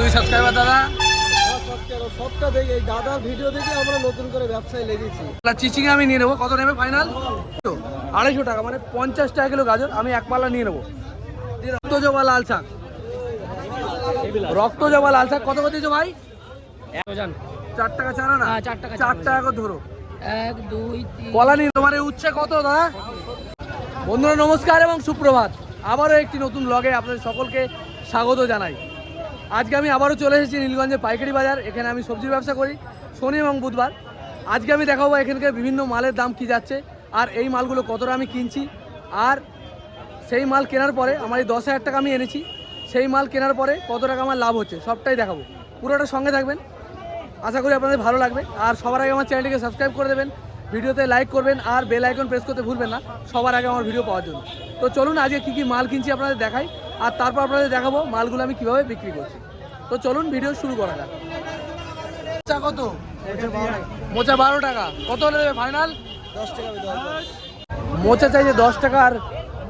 দুই সাবস্ক্রাইবার দাদা। সবটা দেখে এই দাদার ভিডিও দেখে আমরা নতুন করে ব্যবসায় লেগেছি চিচিং আমি নিয়ে নেব। কত নেবে ফাইনাল আড়াইশো টাকা মানে পঞ্চাশ টাকা কিলো গাজর আমি এক পাল্লা নিয়ে নেব। রক্ত জবা লাল শাক। রক্ত জবা লাল শাক কত করে দিয়েছ ভাই? চার টাকা না? হ্যাঁ, চার টাকা চার টাকা করে ধরো। এক দুই কলা নিয়ে তোমার উচ্ছে কত দাদা? বন্ধুরা নমস্কার এবং সুপ্রভাত। আবারও একটি নতুন ব্লগে আপনাদের সকলকে স্বাগত জানাই। আজকে আমি আবারও চলে এসেছি নীলগঞ্জের পাইকারি বাজার, এখানে আমি সবজির ব্যবসা করি, শনি এবং বুধবার। আজকে আমি দেখাবো এখানকার বিভিন্ন মালের দাম কি যাচ্ছে, আর এই মালগুলো কতটা আমি কিনছি, আর সেই মাল কেনার পরে আমার এই দশ হাজার টাকা আমি এনেছি, সেই মাল কেনার পরে কত টাকা আমার লাভ হচ্ছে, সবটাই দেখাবো। পুরোটা সঙ্গে থাকবেন, আশা করি আপনাদের ভালো লাগবে, আর সবার আগে আমার চ্যানেলটিকে সাবস্ক্রাইব করে দেবেন, ভিডিওতে লাইক করবেন, আর বেল আইকন প্রেস করতে ভুলবেন না, সবার আগে আমার ভিডিও পাওয়ার জন্য। তো চলুন আজকে কী কী মাল কিনছি আপনাদের দেখাই আর তারপর আপনাদের দেখাবো মালগুলো আমি কীভাবে বিক্রি করছি। তো চলুন ভিডিও শুরু করা যাক। মোচা কত? মোচা বারো টাকা। কত হলে দেবে ফাইনাল দশ টাকা মোচা চাইছে দশ টাকা আর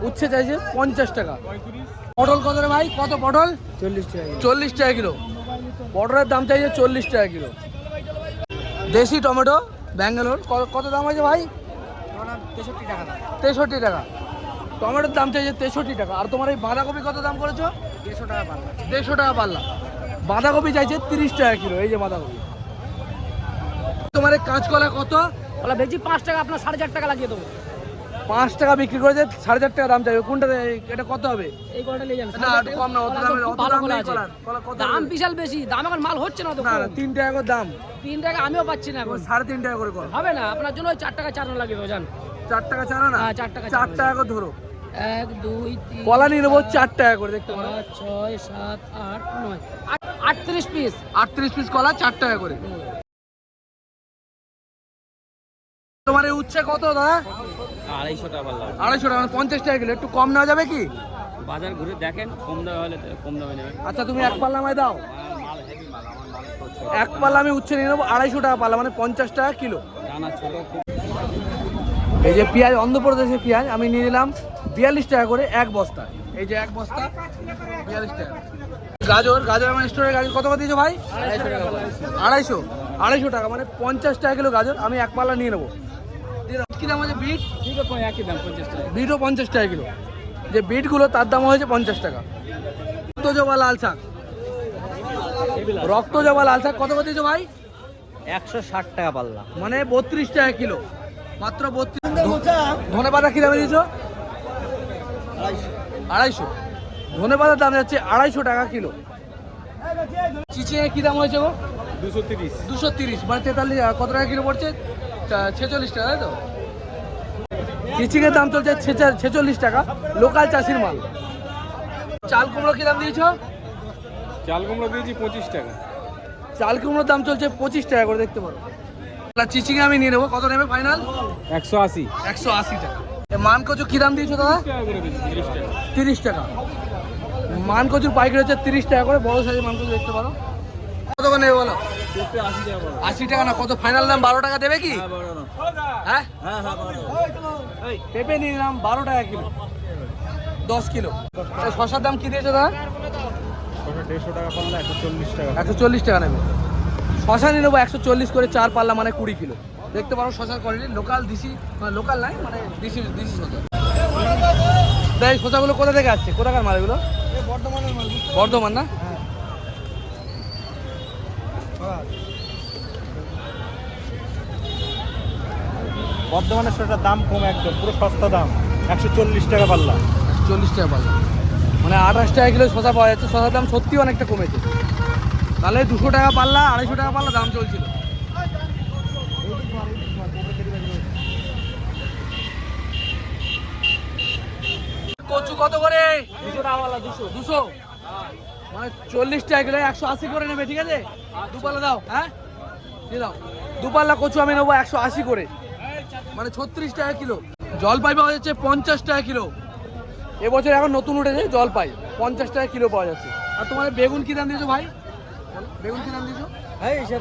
উচ্ছে চাইছে পঞ্চাশ টাকা। পটল কত রে ভাই? কত পটল? চল্লিশ টাকা চল্লিশ টাকা কিলো। পটলের দাম চাইছে চল্লিশ টাকা কিলো। দেশি টমেটো ব্যাঙ্গালোর কত দাম আছে ভাই? তেষট্টি টাকা। তেষট্টি টাকা। টমেটোর দাম চাইছে তেষট্টি টাকা। আর তোমার এই বাঁধাকপি কত দাম করেছ? দেড়শো টাকা পাল্লা। দেড়শো টাকা পাল্লা। বাঁধাকপি চাইছে তিরিশ টাকা কিলো এই যে বাঁধাকপি। তোমার এই কাঁচকলা কত? ওলা বেশি পাঁচ টাকা আপনার সাড়ে চার টাকা লাগিয়ে দেবো। পাঁচ টাকা বিক্রি করেছে সাড়ে চার টাকা দাম চাইবে। কোনটা এটা কত হবে? এই কলটা নিয়ে যান। না একটু কম না অত কলা তো দামে খুব অত দাম নেই কলার দাম বিশাল বেশি দাম এখন মাল হচ্ছে না তো না তিন টাকা করে দাম। তিন টাকা আমিও পাচ্ছি না এখন। সাড়ে তিন টাকা করে কর হবে না আপনার জন্য ওই চার টাকা চার লাগিয়ে দেবো জান। চার টাকা চারা না? হ্যাঁ, চার টাকা চার টাকা করে ধরো। এক দুই কলা নিয়ে নেব চার টাকা করে দেখতে পারো। ছয় সাত আট নয়। আটত্রিশ পিস আটত্রিশ পিস কলা চার টাকা করে। তোমার এই উচ্ছে কত দাদা? আড়াইশো টাকা আড়াইশো টাকা মানে পঞ্চাশ টাকা কিলো। একটু কম নেওয়া যাবে কি? বাজার ঘুরে দেখেন কম দামে হলে কম দামে নেবেন আচ্ছা তুমি এক পাল্লা আমায় দাও। মাল হেভি মাল আমার মাল তো ছোট এক পাল্লা আমি উচ্ছে নিয়ে নেব আড়াইশো টাকা পাল্লা মানে পঞ্চাশ টাকা কিলো। এই যে পেঁয়াজ অন্ধ্রপ্রদেশের পেঁয়াজ আমি নিয়ে নিলাম। বিয়াল্লিশ টাকা করে এক বস্তা। এই যে এক বস্তা বিয়াল্লিশ টাকা। গাজর গাজর আমার স্টোরের গাজর কত করে দিয়েছ ভাই? আড়াইশো। আড়াইশো টাকা মানে পঞ্চাশ টাকা কিলো গাজর আমি এক পাল্লা নিয়ে নেব। কি দাম আছে বিট? একই দাম পঞ্চাশ টাকা বিটও পঞ্চাশ টাকা কিলো। যে বিটগুলো তার দাম হয়েছে পঞ্চাশ টাকা। রক্ত জবা লাল শাক। রক্ত জবা লাল শাক কত করে দিয়েছ ভাই? একশো ষাট টাকা পাল্লা। মানে বত্রিশ টাকা কিলো। মাত্র বত্রিশ ধনে পাতা কি দামে দিয়েছ? আড়াইশো। ধনে পাতার দাম যাচ্ছে আড়াইশো টাকা কিলো। চিচিঙে কি দাম হয়েছে গো? দুশো তিরিশ। দুশো তিরিশ। মানে তেতাল্লিশ কত টাকা কিলো পড়ছে? ছেচল্লিশ টাকা তাই তো? চিচিংয়ের দাম চলছে ছেচা- ছেচল্লিশ টাকা। লোকাল চাষির মাল। চাল কুমড়ো কি দাম দিয়েছ? চাল কুমড়ো দিয়েছি পঁচিশ টাকা। চাল কুমড়োর দাম চলছে পঁচিশ টাকা করে দেখতে পারো। চিচিংয়ে আমি নিয়ে নেব। কত নেবে ফাইনাল? একশো আশি। একশো আশি টাকা। মান কচু কি দাম দিয়েছ দাদা? তিরিশ টাকা তিরিশ টাকা। মান কচুর পাইকারি হচ্ছে তিরিশ টাকা করে বড় সাইজের মান কচু দেখতে পারো। কত করে নেবে বলো? আশি টাকা না কত ফাইনাল দাম? বারো টাকা দেবে কি? হ্যাঁ হ্যাঁ? হ্যাঁ পেঁপে নিয়ে নিলাম বারো টাকা কিলো। দশ কিলো। শশার দাম কি দিয়েছ দাদা? দেড়শো টাকা পাল্লা একশো চল্লিশ টাকা। একশো চল্লিশ টাকা নেবে। শশা নিয়ে নেব একশো চল্লিশ করে চার পাল্লা মানে কুড়ি কিলো। দেখতে পারো শশার কোয়ালিটি লোকাল দিশি মানে লোকাল নাই মানে দিশি দিশি শশা তাই শশাগুলো কোথা থেকে আসছে? কোথাকার মাল এগুলো? বর্ধমানের মাল বর্ধমান না? বর্ধমানের শসার দাম কম একদম পুরো সস্তা দাম একশো চল্লিশ টাকা পাল্লা। চল্লিশ টাকা পাল্লা। মানে আঠাশ টাকা কিলো শশা পাওয়া যাচ্ছে শশার দাম সত্যি অনেকটা কমেছে। তাহলে দুশো টাকা পাল্লা আড়াইশো টাকা পাল্লা দাম চলছিল। কচু কত করে? দুশো। মানে চল্লিশ টাকা কিলো একশো আশি করে নেবে ঠিক আছে? দুপাল্লা দাও হ্যাঁ? দিয়ে দাও। দুপাল্লা কচু আমি নেব একশো আশি করে। মানে ছত্রিশ টাকা কিলো। জলপাই পাওয়া যাচ্ছে পঞ্চাশ টাকা কিলো। এবছর এখন নতুন উঠেছে জলপাই পঞ্চাশ টাকা কিলো পাওয়া যাচ্ছে। আর তোমার বেগুন কি দাম দিয়েছ ভাই? বেগুন কি দাম দিয়েছ? সে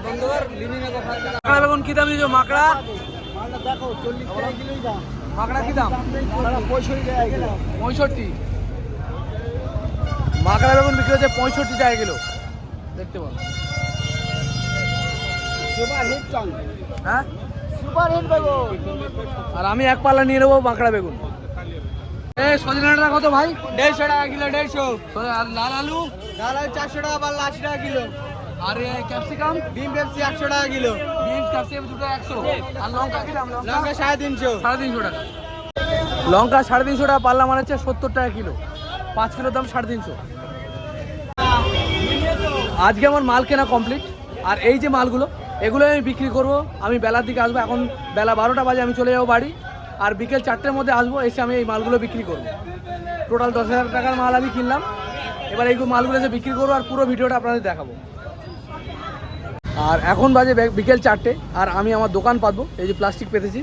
মাকড়া বেগুন কি দাম দিয়েছ মাকড়া? দেখো চল্লিশ টাকা কিলোই দাম। মাকড়া কি দাম? পঁয়ষট্টি মাকড়া বেগুন বিক্রি হচ্ছে পঁয়ষট্টি টাকা কিলো। দেখতে সুপার হ্যাঁ? সুপার হিট বেগুন আর আমি এক পাল্লা নিয়ে নেব বাঁকড়া বেগুন। সজনাটা কত ভাই? দেড়শো টাকা কিলো দেড়শো। আর লাল আলু? ডাল আলু চারশো টাকা পাল্লা আশি টাকা কিলো। আর ক্যাপসিকাম? ডিম পেপসি একশো টাকা কিলো। বিনস ক্যাপসিকাম দুটো একশো। আর লঙ্কা কিলাম লঙ্কা? সাড়ে তিনশো। সাড়ে তিনশো টাকা। লঙ্কা সাড়ে তিনশো টাকা পাল্লা মানে হচ্ছে সত্তর টাকা কিলো। পাঁচ কিলোর দাম সাড়ে তিনশো। আজকে আমার মাল কেনা কমপ্লিট আর এই যে মালগুলো এগুলো আমি বিক্রি করব। আমি বেলার দিকে আসব। এখন বেলা বারোটা বাজে আমি চলে যাব বাড়ি। আর বিকেল চারটের মধ্যে আসব এসে আমি এই মালগুলো বিক্রি করব। টোটাল দশ হাজার টাকার মাল আমি কিনলাম। এবার এই মালগুলো এসে বিক্রি করব আর পুরো ভিডিওটা আপনাদের দেখাবো। আর এখন বাজে বিকেল চারটে আর আমি আমার দোকান পাতবো এই যে প্লাস্টিক পেতেছি।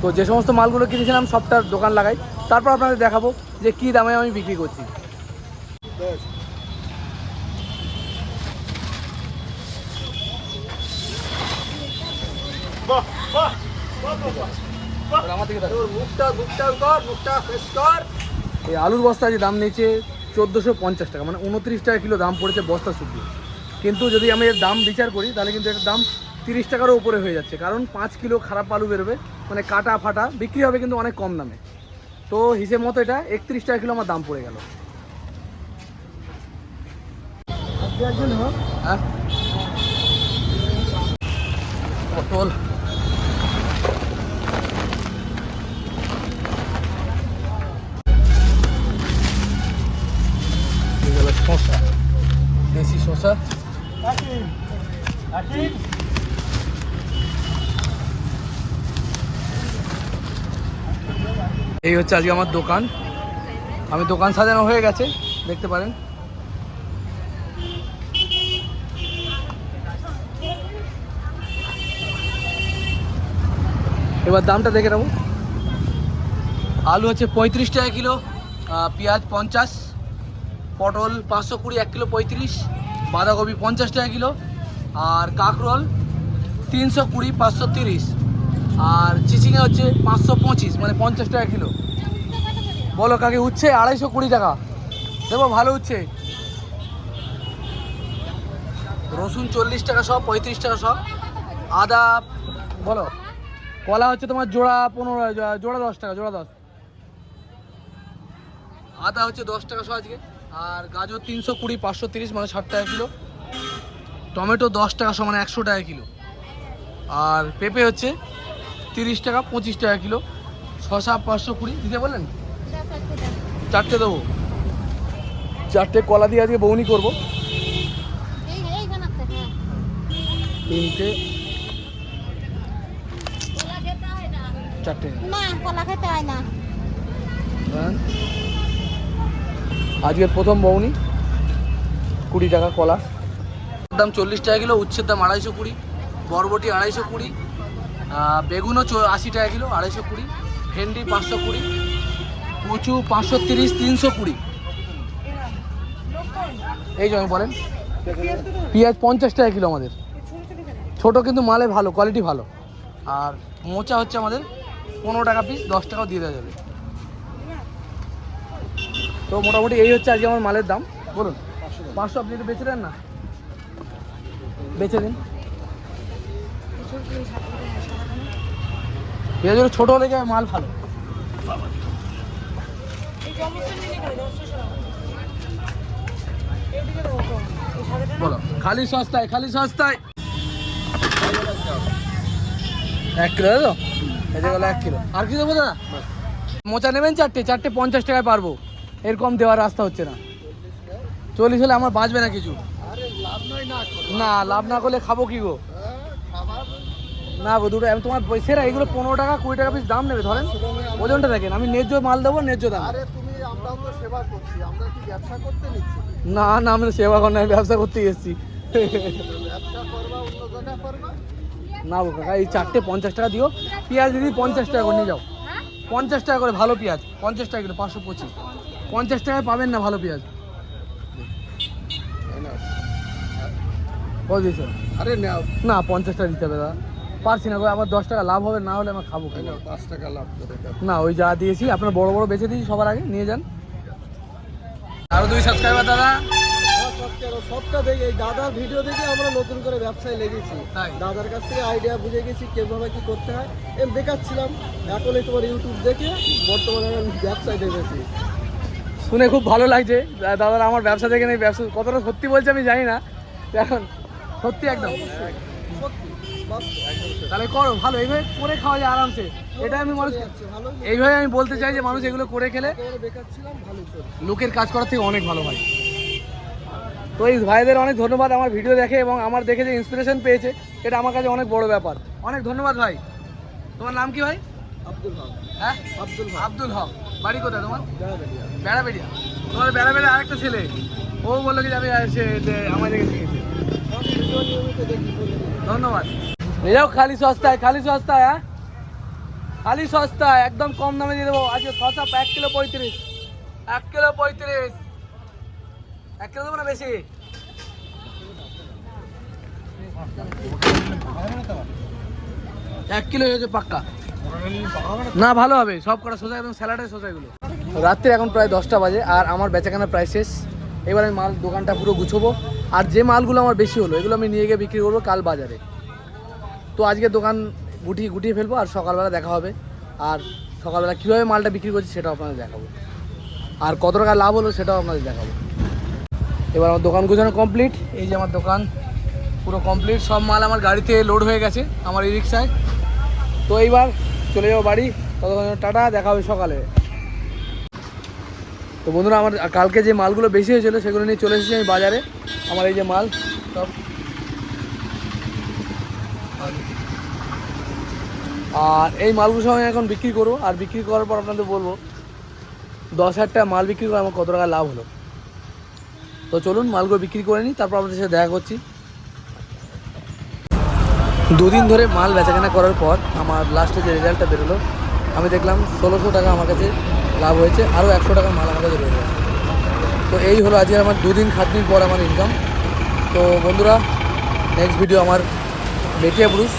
তো যে সমস্ত মালগুলো কিনেছিলাম সবটার দোকান লাগাই। তারপর আপনাদের দেখাবো যে কী দামে আমি বিক্রি করছি। এই আলুর বস্তা যে দাম নিয়েছে চোদ্দোশো পঞ্চাশ টাকা মানে উনত্রিশ টাকা কিলো দাম পড়েছে বস্তা শুদ্ধ কিন্তু যদি আমি এর দাম বিচার করি, তাহলে কিন্তু এর দাম তিরিশ টাকারও উপরে হয়ে যাচ্ছে। কারণ পাঁচ কিলো খারাপ আলু বেরোবে মানে কাটা ফাটা, বিক্রি হবে কিন্তু অনেক কম দামে। তো হিসেব মতো এটা একত্রিশ টাকা কিলো আমার দাম পড়ে গেল। হ্যাঁ। পটল। এই হচ্ছে আজকে আমার দোকান। আমি দোকান সাজানো হয়ে গেছে, দেখতে পারেন। এবার দামটা দেখে নেব। আলু হচ্ছে পঁয়ত্রিশ টাকা কিলো পেঁয়াজ পঞ্চাশ, পটল পাঁচশো কুড়ি, এক কিলো পঁয়ত্রিশ, বাঁধাকপি পঞ্চাশ টাকা কিলো, আর কাঁকরোল তিনশো কুড়ি, পাঁচশো তিরিশ। আর চিচিঙে হচ্ছে পাঁচশো পঁচিশ মানে পঞ্চাশ টাকা কিলো। বলো কাকে, উচ্ছে আড়াইশো কুড়ি টাকা। দেবো, ভালো উচ্ছে। রসুন চল্লিশ টাকা সব, পঁয়ত্রিশ টাকা সব। আদা, বলো। কলা হচ্ছে তোমার জোড়া পনেরো, জোড়া দশ টাকা, জোড়া দশ। আদা হচ্ছে দশ টাকা শো আজকে। আর গাজর তিনশো কুড়ি, পাঁচশো তিরিশ মানে ষাট টাকা কিলো। টমেটো দশ টাকা সমান একশো টাকা কিলো। আর পেঁপে হচ্ছে তিরিশ টাকা পঁচিশ টাকা কিলো। শশা পাঁচশো কুড়ি দিতে বললেন চারটে দেবো। চারটে কলা দিয়ে আজকে বৌনি করব। তিনটে। চারটে। না খেতে না। আজকের প্রথম বউনি কুড়ি টাকা কলা। দাম চল্লিশ টাকা কিলো উচ্ছের দাম আড়াইশো কুড়ি বরবটি আড়াইশো কুড়ি বেগুনও আশি টাকা কিলো, আড়াইশো কুড়ি। ভেন্ডি পাঁচশো কুড়ি। কচু পাঁচশো তিরিশ, তিনশো কুড়ি। এই জন্য বলেন, পেঁয়াজ পঞ্চাশ টাকা কিলো আমাদের। ছোট কিন্তু মালে ভালো কোয়ালিটি ভালো। আর মোচা হচ্ছে আমাদের পনেরো টাকা পিস দশ টাকাও দিয়ে দেওয়া যাবে। তো মোটামুটি এই হচ্ছে আজকে আমার মালের দাম। বলুন, পাঁচশো আপনি একটু বেচে দেন না? বেচে দিন পেঁয়াজগুলো ছোটো হলে হয়, মাল ভালো। বলো খালি সস্তায় খালি সস্তায়। এক কিলো তো এটা গেলো এক কিলো। আর কি দেবো দাদা মোচা নেবেন চারটে চারটে পঞ্চাশ টাকায় পারব। এরকম দেওয়ার রাস্তা হচ্ছে না। চল্লিশ হলে আমার বাঁচবে না কিছু। লাভ না। না লাভ না করলে খাব কি গো? না গো দুটো আমি তোমার সেরা এগুলো পনেরো টাকা কুড়ি টাকা পিস দাম নেবে ধরেন? ওজনটা দেখেন আমি ন্যায্য মাল দেবো ন্যায্য দাম। না না আমি সেবা করার ব্যবসা করতে এসেছি। না গো কাকা এই চারটে পঞ্চাশ টাকা দিও পেঁয়াজ দিদি পঞ্চাশ টাকা করে নিয়ে যাও। পঞ্চাশ টাকা করে ভালো পেঁয়াজ পঞ্চাশ টাকা কিলো পাঁচশো পঁচিশ। পঞ্চাশ টাকায় পাবেন না ভালো পেঁয়াজ। আরে না পঞ্চাশ টাকা দিতে হবে দাদা। পারছি না আমার দশ টাকা লাভ হবে না হলে আমার খাব পাঁচ টাকা লাভ না ওই যা দিয়েছি আপনার বড় বড় বেচে দিয়েছি সবার আগে নিয়ে যান। আরও দুই সাবস্ক্রাইবার দাদা। সবটা দেখে দাদার ভিডিও দেখে আমরা নতুন করে ব্যবসায় লেগেছি? দাদার কাছ থেকে আইডিয়া বুঝে গেছি কীভাবে কি করতে হয়। এম বেকার ছিলাম এখন তোমার ইউটিউব দেখে বর্তমানে আমি ব্যবসায় লেগেছি শুনে খুব ভালো লাগছে। দাদারা আমার ব্যবসা দেখে নেই ব্যবসা কতটা সত্যি বলছে আমি জানি না। এখন সত্যি একদম। সত্যি। তাহলে করো ভালো এইভাবে করে খাওয়া যায় আরামসে। এটা আমি মানুষ এইভাবে আমি বলতে চাই যে মানুষ এগুলো করে খেলে লোকের কাজ করার থেকে অনেক ভালো হয়। তো এই ভাইদের অনেক ধন্যবাদ আমার ভিডিও দেখে এবং আমার দেখে যে ইন্সপিরেশন পেয়েছে এটা আমার কাছে অনেক বড় ব্যাপার। অনেক ধন্যবাদ ভাই। তোমার নাম কি ভাই? আব্দুল হক। হ্যাঁ? আব্দুল হক। আব্দুল হক। বাড়ি কোথায় তোমার? বেড়াবেড়িয়া। তোমার বেড়াবেড়িয়া আরেকটা ছেলে। ও বলল কি যে আমার দেখে শিখেছে আমি। ধন্যবাদ। নিয়ে খালি সস্তায় খালি সস্তায় হ্যাঁ? খালি সস্তায়, একদম কম দামে দিয়ে দেবো। আজকে শসা এক কিলো পঁয়ত্রিশ। এক কিলো পঁয়ত্রিশ। এক কিলো দেবো না বেশি? এক কিলো হয়েছে পাক্কা। না, ভালো হবে। সব কটা সোজা এবং স্যালাডের সোজা এগুলো রাত্রে এখন প্রায় দশটা বাজে আর আমার বেচাকেনা প্রায় শেষ। এবার আমি মাল দোকানটা পুরো গুছবো। আর যে মালগুলো আমার বেশি হলো, এগুলো আমি নিয়ে গিয়ে বিক্রি করব কাল বাজারে। তো আজকে দোকান গুটিয়ে গুটিয়ে ফেলব আর সকালবেলা দেখা হবে। আর সকালবেলা কীভাবে মালটা বিক্রি করছি সেটাও আপনাদের দেখাবো। আর কত টাকা লাভ হলো সেটাও আপনাদের দেখাবো। এবার আমার দোকান গুছানো কমপ্লিট এই যে আমার দোকান, পুরো কমপ্লিট সব মাল আমার গাড়িতে লোড হয়ে গেছে, আমার এই রিক্সায় তো এইবার চলে যাব বাড়ি। ততক্ষণ টাটা, দেখা হবে সকালে। তো বন্ধুরা, আমার কালকে যে মালগুলো বেশি হয়েছিলো সেগুলো নিয়ে চলে এসেছি আমি বাজারে। আমার এই যে মাল, সব আর এই মালগুলো সব আমি এখন বিক্রি করব। আর বিক্রি করার পর আপনাদের বলব, দশ হাজার টাকা মাল বিক্রি করে আমার কত টাকা লাভ হলো। তো চলুন, মালগুলো বিক্রি করে নিই, তারপর আপনাদের সাথে দেখা করছি। দুদিন ধরে মাল বেচাকেনা করার পর আমার লাস্টে যে রেজাল্টটা বেরোলো, আমি দেখলাম ষোলোশো টাকা আমার কাছে লাভ হয়েছে, আরও একশো টাকা মাল আমার কাছে রয়ে গেছে। তো এই হলো আজকে আমার দুদিন খাটনির পর আমার ইনকাম তো বন্ধুরা নেক্সট ভিডিও আমার বেটিয়া পুরুষ।